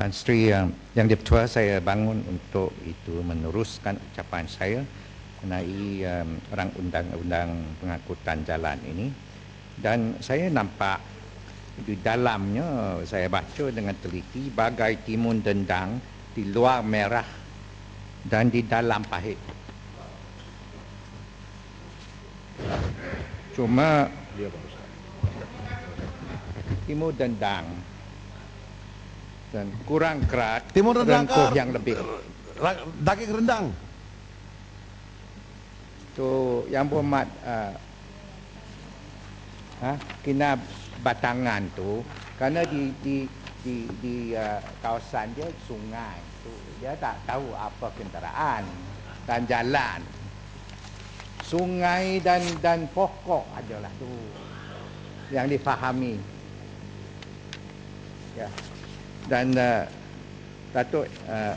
Tan Sri yang, yang dipertua saya bangun untuk itu meneruskan ucapan saya mengenai um, orang undang-undang pengangkutan jalan ini. Dan saya nampak di dalamnya saya baca dengan teliti bagai timun dendang di luar merah dan di dalam pahit. Cuma timun dendang dan kurang kerat Timur rendang rengkuh yang lebih. Daging rendang. tu yang berhormat uh, ha, kena batangan tu kerana di di di, di uh, kawasan dia sungai tu dia tak tahu apa kenderaan dan jalan. Sungai dan dan pokok adalah tu yang difahami. Ya dan uh, Datuk uh,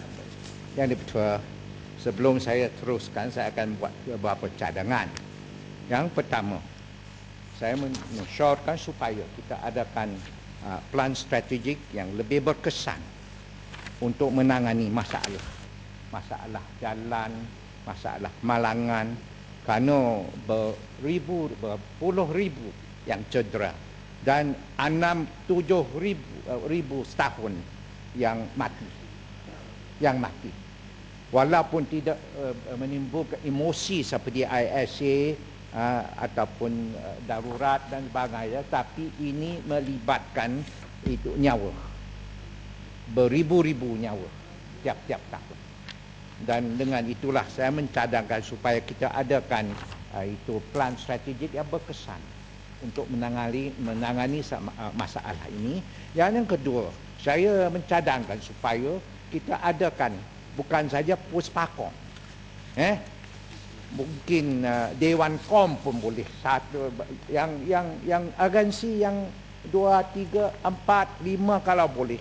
yang dipertua sebelum saya teruskan saya akan buat beberapa cadangan. Yang pertama saya mensyorkan supaya kita adakan uh, plan strategik yang lebih berkesan untuk menangani masalah. Masalah jalan masalah malangan kerana beribu berpuluh ribu yang cedera dan enam tujuh ribu, uh, ribu setahun yang mati. Yang mati. Walaupun tidak uh, menimbulkan emosi seperti ISA uh, ataupun uh, darurat dan sebagainya tapi ini melibatkan itu nyawa. Beribu-ribu nyawa tiap-tiap tahun. Dan dengan itulah saya mencadangkan supaya kita adakan uh, itu plan strategik yang berkesan untuk menangani menangani uh, masalah ini. Yang yang kedua, saya mencadangkan supaya kita adakan bukan saja puspakom. Eh? Mungkin uh, Dewan Kom pun boleh satu yang yang yang agensi yang dua, tiga, empat, lima kalau boleh.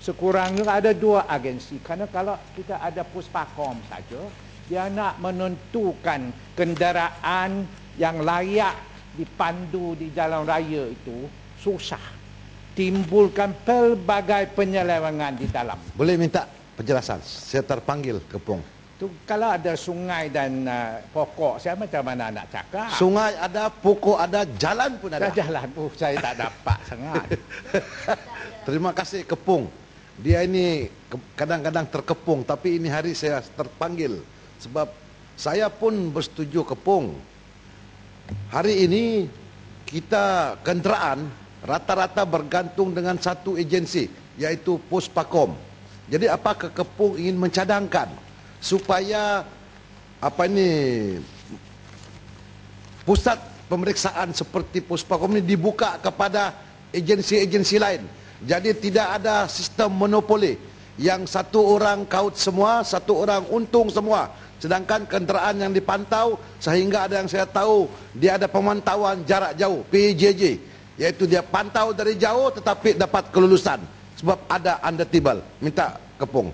Sekurangnya ada dua agensi. Karena kalau kita ada puspakom saja, dia nak menentukan kenderaan yang layak dipandu di jalan raya itu susah. Timbulkan pelbagai penyelewengan di dalam. Boleh minta penjelasan. Saya terpanggil Kepung. Tu kalau ada sungai dan uh, pokok, saya macam mana nak cakap? Sungai ada, pokok ada, jalan pun ada. Jalan oh, saya tak dapat sangat. Terima kasih Kepung. Dia ini kadang-kadang terkepung tapi ini hari saya terpanggil sebab saya pun bersetuju Kepung. Hari ini kita kenderaan rata-rata bergantung dengan satu agensi yaitu Puspakom. Jadi apakah Kepung ingin mencadangkan supaya apa ini pusat pemeriksaan seperti Puspakom ini dibuka kepada agensi-agensi lain. Jadi tidak ada sistem monopoli yang satu orang kaut semua, satu orang untung semua. Sedangkan kenderaan yang dipantau sehingga ada yang saya tahu dia ada pemantauan jarak jauh PJJ yaitu dia pantau dari jauh tetapi dapat kelulusan. Sebab ada undetectable. Minta kepung.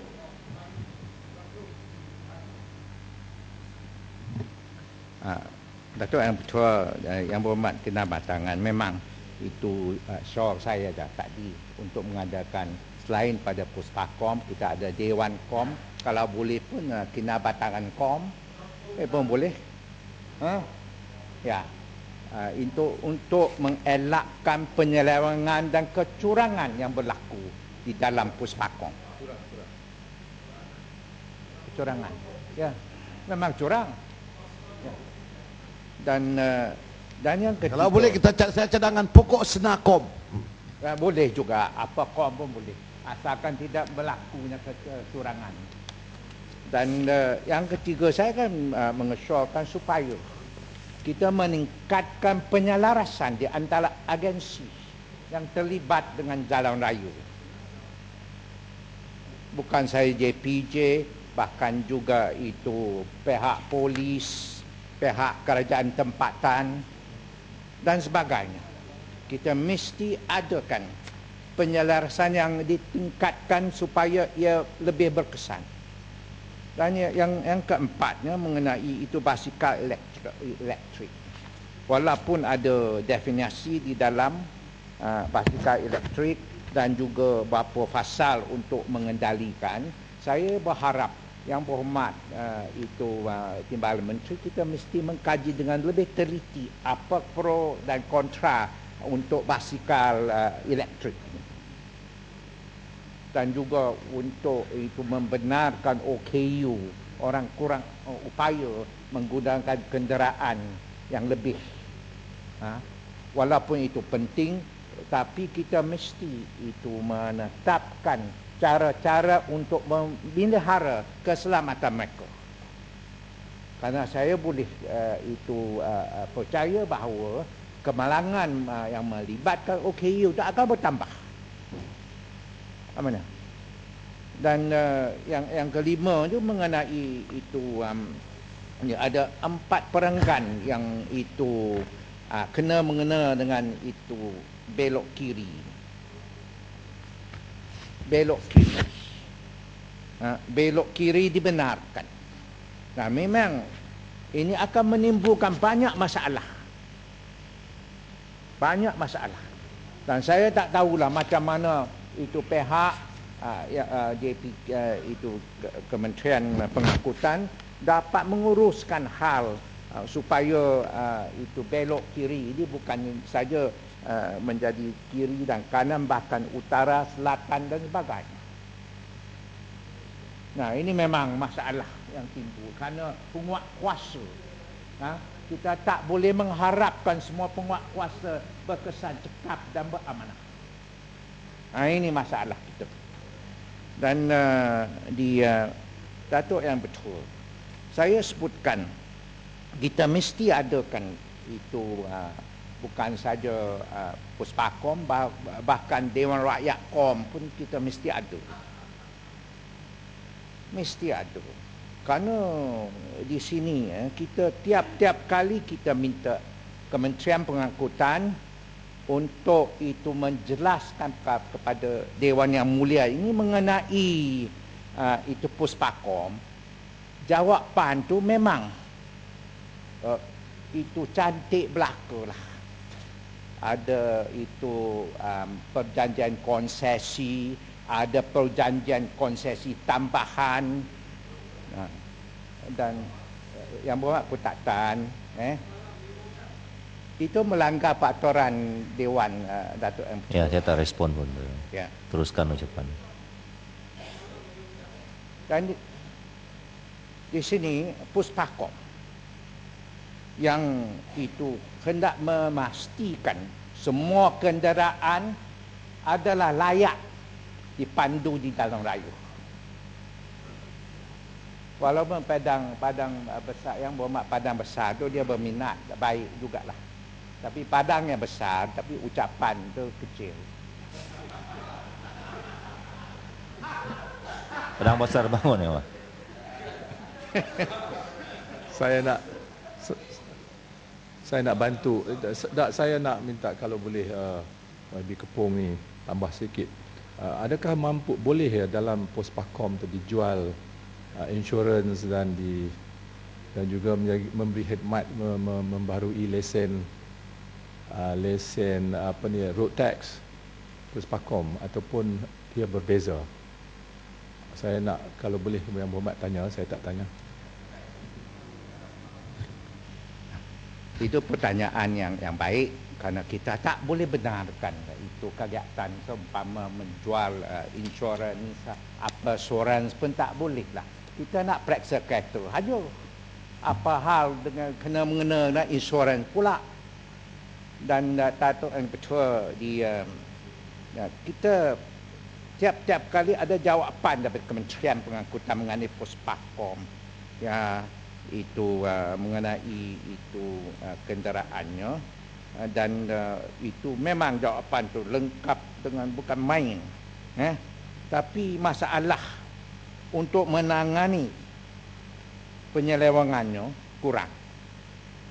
Ah, Datuk yang Ketua uh, yang berhormat kena batangan. Memang itu uh, syawab saya dah tadi untuk mengadakan. Selain pada Puspakom kita ada Dewan Kom kalau boleh pun uh, kena batangan Kom eh pun boleh. Ha? ya. Uh, untuk untuk mengelakkan penyelewengan dan kecurangan yang berlaku di dalam Puspakom. Kecurangan. Ya. Memang curang. Ya. dan uh, dan yang ketiga Kalau boleh kita saya cadangan pokok senakom. Ya, boleh juga. Apa kom pun boleh. Asalkan tidak berlakunya kecurangan dan uh, yang ketiga saya kan uh, mengesyorkan supaya kita meningkatkan penyelarasan di antara agensi yang terlibat dengan jalan raya. Bukan saya JPJ bahkan juga itu pihak polis pihak kerajaan tempatan dan sebagainya. Kita mesti adakan penyelarasan yang ditingkatkan supaya ia lebih berkesan. Dan ya- yang yang keempatnya mengenai itu basikal elektrik. elektrik. Walaupun ada definisi di dalam uh, basikal elektrik dan juga beberapa fasal untuk mengendalikan saya berharap yang berhormat uh, itu uh, timbalan menteri kita mesti mengkaji dengan lebih teliti apa pro dan kontra untuk basikal uh, elektrik dan juga untuk itu membenarkan OKU orang kurang uh, upaya menggunakan kenderaan yang lebih ha? walaupun itu penting tapi kita mesti itu menetapkan cara-cara untuk memelihara keselamatan mereka. Karena saya boleh uh, itu uh, percaya bahawa kemalangan uh, yang melibatkan OKU tak akan bertambah. Mana? Dan uh, yang yang kelima itu mengenai itu um, ada empat perenggan yang itu uh, kena mengena dengan itu belok kiri belok kiri. Ha, belok kiri dibenarkan. Nah, memang ini akan menimbulkan banyak masalah. Banyak masalah. Dan saya tak tahulah macam mana itu pihak uh, ya, uh, JP uh, itu Kementerian Pengangkutan dapat menguruskan hal uh, supaya uh, itu belok kiri ini bukan saja Uh, menjadi kiri dan kanan bahkan utara, selatan dan sebagainya. Nah ini memang masalah yang timbul kerana penguat kuasa. Ha? Kita tak boleh mengharapkan semua penguat kuasa berkesan cekap dan beramanah. Nah ini masalah kita. Dan uh, di uh, Datuk yang betul, saya sebutkan kita mesti adakan itu uh, bukan saja uh, Puspakom bah, bahkan Dewan Rakyat Kom pun kita mesti ada mesti ada kerana di sini eh, kita tiap-tiap kali kita minta Kementerian Pengangkutan untuk itu menjelaskan kepada Dewan Yang Mulia ini mengenai uh, itu Puspakom jawapan tu memang uh, itu cantik belaka lah. Ada itu um, perjanjian konsesi, ada perjanjian konsesi tambahan. Uh, dan uh, yang buat kutatan eh itu melanggar peraturan Dewan uh, Datuk M. Ya, saya tak respon pun. Ya. Teruskan ucapan. Dan di, di sini Puspakom yang itu hendak memastikan semua kenderaan adalah layak dipandu di dalam raya. Walaupun padang padang besar yang bermak padang besar tu dia berminat baik jugalah. Tapi padangnya besar tapi ucapan tu kecil. Padang besar bangun ya, Pak. Saya nak saya nak bantu tak saya nak minta kalau boleh uh, YB Kepung ni tambah sikit uh, adakah mampu boleh ya dalam pos pakom tu dijual uh, insurans dan di dan juga memberi khidmat membarui lesen uh, lesen apa ni road tax pos pakom ataupun dia berbeza saya nak kalau boleh yang berhormat tanya saya tak tanya Itu pertanyaan yang yang baik kerana kita tak boleh benarkan itu kegiatan seumpama menjual uh, insurans apa insurans pun tak boleh lah. Kita nak periksa itu. Hanya apa hal dengan kena mengena insurans pula. Dan uh, Datuk yang ketua di uh, ya, kita tiap-tiap kali ada jawapan dari Kementerian Pengangkutan mengenai Puspakom. Ya, itu uh, mengenai itu uh, kenderaannya. Uh, dan uh, itu memang jawapan tu lengkap dengan bukan main eh tapi masalah untuk menangani penyelewangannya kurang.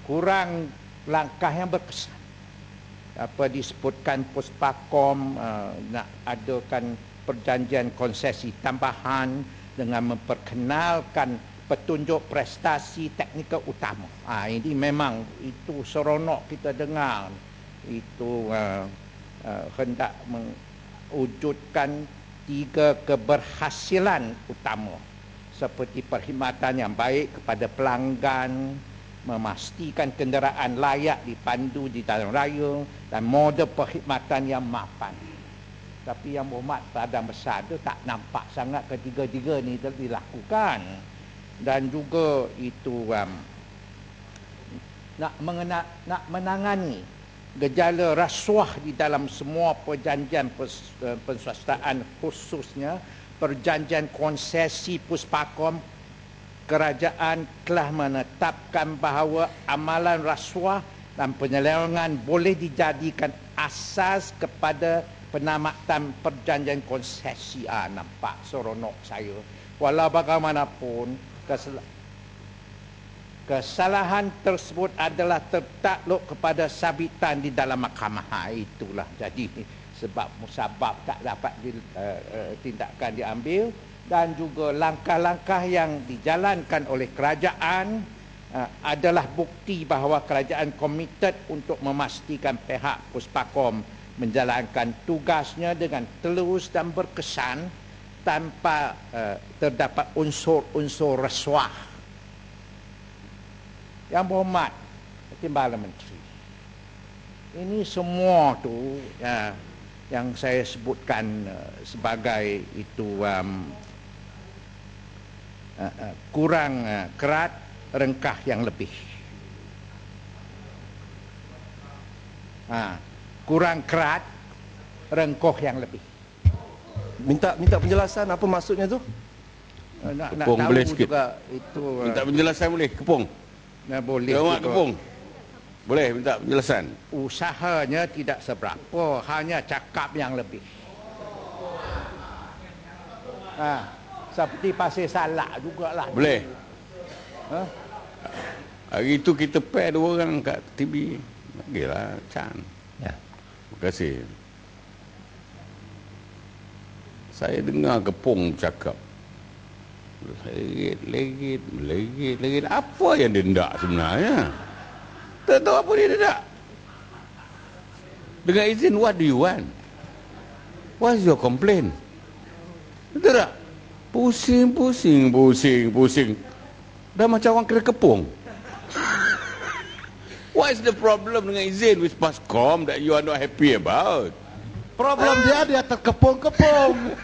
Kurang langkah yang berkesan apa disebutkan puspakom uh, nak adakan perjanjian konsesi tambahan dengan memperkenalkan petunjuk prestasi teknikal utama. Ha, ini memang itu seronok kita dengar. Itu uh, uh, hendak meng, wujudkan tiga keberhasilan utama seperti perkhidmatan yang baik kepada pelanggan, memastikan kenderaan layak dipandu di jalan raya dan model perkhidmatan yang mapan. Tapi yang berhormat badan besar tu tak nampak sangat ketiga-tiga ni dilakukan. Dan juga itu um, nak mengena, nak menangani gejala rasuah di dalam semua perjanjian eh, penswastaan khususnya perjanjian konsesi puspakom kerajaan telah menetapkan bahawa amalan rasuah dan penyelewengan boleh dijadikan asas kepada penamatan perjanjian konsesi. Ah, nampak seronok saya. Walau bagaimanapun, kesalahan tersebut adalah tertakluk kepada sabitan di dalam mahkamah. Ha, itulah jadi sebab musabab tak dapat di, uh, uh, tindakan diambil dan juga langkah-langkah yang dijalankan oleh kerajaan uh, adalah bukti bahawa kerajaan komited untuk memastikan pihak Puspakom menjalankan tugasnya dengan telus dan berkesan tanpa uh, terdapat unsur-unsur rasuah. Yang berhormat Timbalan Menteri. Ini semua tu ya, yang saya sebutkan uh, sebagai itu um, uh, uh, kurang uh, kerat rengkah yang lebih. Ha, kurang kerat rengkoh yang lebih. Minta minta penjelasan apa maksudnya tu? Nak, nak Kepung tahu boleh sikit. juga itu Minta penjelasan boleh? Kepung. nah, boleh Dewan juga. Kepung. Boleh minta penjelasan? usahanya tidak seberapa hanya cakap yang lebih ha, seperti pasir salak jugalah Boleh. ha? Hari itu kita pair dua orang kat TV. Bagilah Chan. Ya. Terima kasih. Saya dengar Kepung cakap. Legit, legit, legit, legit. Apa yang dia hendak sebenarnya? Tak tahu apa dia hendak. Dengan izin, what do you want? What's your complaint? Betul tak? Pusing, pusing, pusing, pusing. Dah macam orang kena kepung. What is the problem dengan izin with Pascom that you are not happy about? Problem dia dia terkepung-kepung.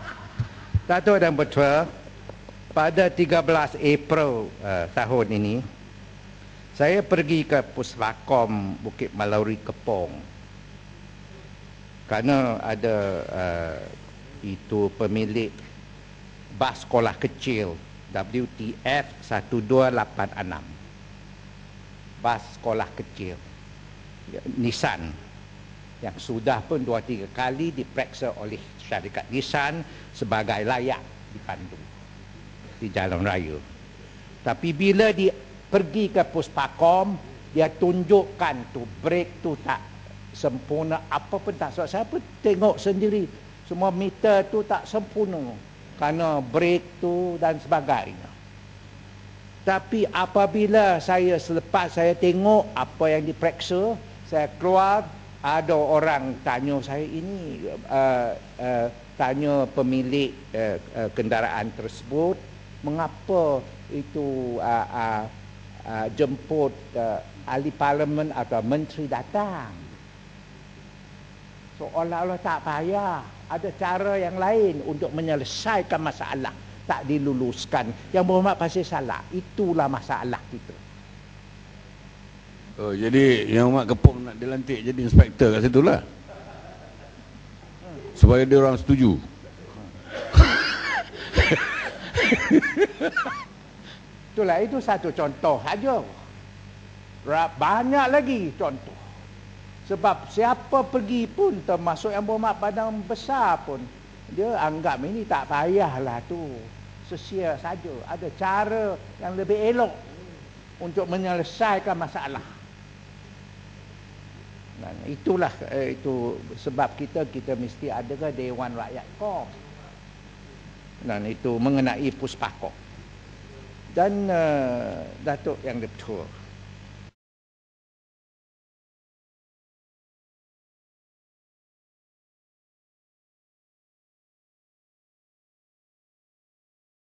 Datuk dan Betua pada 13 April uh, tahun ini saya pergi ke Puspakom Bukit Malauri Kepong kerana ada uh, itu pemilik bas sekolah kecil WTF 1286 bas sekolah kecil. Ya, Nissan. Yang sudah pun dua tiga kali diperiksa oleh syarikat Nissan sebagai layak dipandu di jalan raya. Tapi bila dia pergi ke puspakom, dia tunjukkan tu brake tu tak sempurna apa pun tak sebab pun tengok sendiri. Semua meter tu tak sempurna kerana brake tu dan sebagainya. Tapi apabila saya selepas saya tengok apa yang diperiksa, saya keluar ada orang tanya saya ini uh, uh, tanya pemilik uh, uh, kendaraan tersebut mengapa itu uh, uh, uh, jemput uh, ahli parlimen atau menteri datang seolah-olah tak payah. Ada cara yang lain untuk menyelesaikan masalah. Tak diluluskan. Yang berhormat pasal salah. Itulah masalah kita. Oh, jadi yang Mak Kepung nak dilantik jadi inspektor kat situ lah. Supaya dia orang setuju. itulah itu satu contoh saja banyak lagi contoh sebab siapa pergi pun termasuk yang berhormat badan besar pun dia anggap ini tak payahlah tu. Sesia saja. Ada cara yang lebih elok untuk menyelesaikan masalah. Dan itulah eh, itu sebab kita kita mesti ada ke dewan rakyat kos. Dan itu mengenai puspakok. Dan uh, datuk yang betul